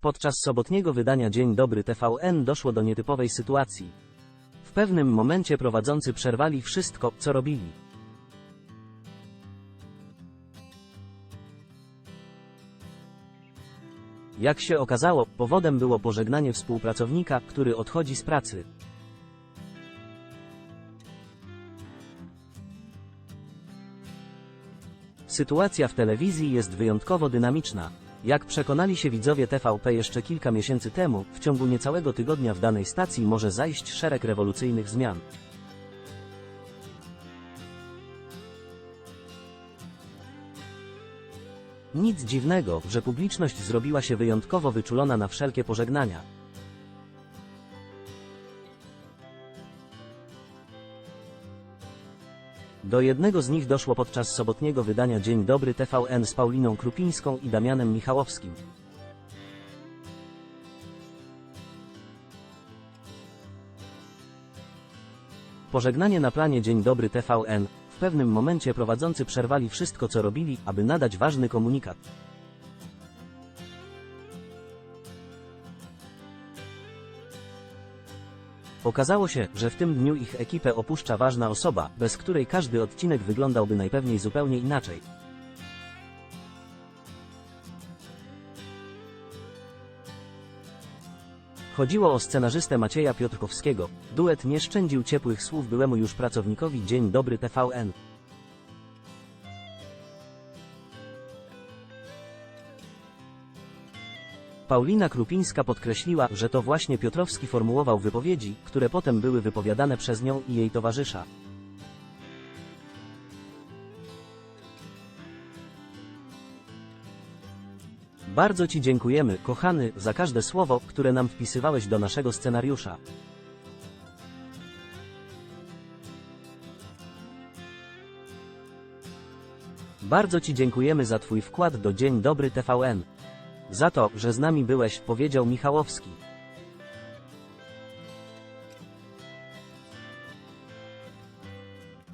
Podczas sobotniego wydania Dzień Dobry TVN doszło do nietypowej sytuacji. W pewnym momencie prowadzący przerwali wszystko, co robili. Jak się okazało, powodem było pożegnanie współpracownika, który odchodzi z pracy. Sytuacja w telewizji jest wyjątkowo dynamiczna. Jak przekonali się widzowie TVP jeszcze kilka miesięcy temu, w ciągu niecałego tygodnia w danej stacji może zajść szereg rewolucyjnych zmian. Nic dziwnego, że publiczność zrobiła się wyjątkowo wyczulona na wszelkie pożegnania. Do jednego z nich doszło podczas sobotniego wydania Dzień Dobry TVN z Pauliną Krupińską i Damianem Michałowskim. Pożegnanie na planie Dzień Dobry TVN. W pewnym momencie prowadzący przerwali wszystko co robili, aby nadać ważny komunikat. Okazało się, że w tym dniu ich ekipę opuszcza ważna osoba, bez której każdy odcinek wyglądałby najpewniej zupełnie inaczej. Chodziło o scenarzystę Macieja Piotrkowskiego. Duet nie szczędził ciepłych słów byłemu już pracownikowi Dzień Dobry TVN. Paulina Krupińska podkreśliła, że to właśnie Piotrowski formułował wypowiedzi, które potem były wypowiadane przez nią i jej towarzysza. Bardzo Ci dziękujemy, kochany, za każde słowo, które nam wpisywałeś do naszego scenariusza. Bardzo Ci dziękujemy za Twój wkład do Dzień Dobry TVN. Za to, że z nami byłeś, powiedział Michałowski.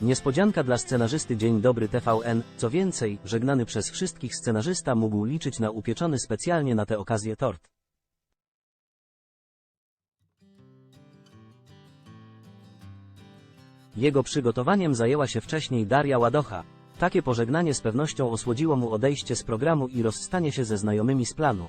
Niespodzianka dla scenarzysty Dzień Dobry TVN, co więcej, żegnany przez wszystkich scenarzysta mógł liczyć na upieczony specjalnie na tę okazję tort. Jego przygotowaniem zajęła się wcześniej Daria Ładocha. Takie pożegnanie z pewnością osłodziło mu odejście z programu i rozstanie się ze znajomymi z planu.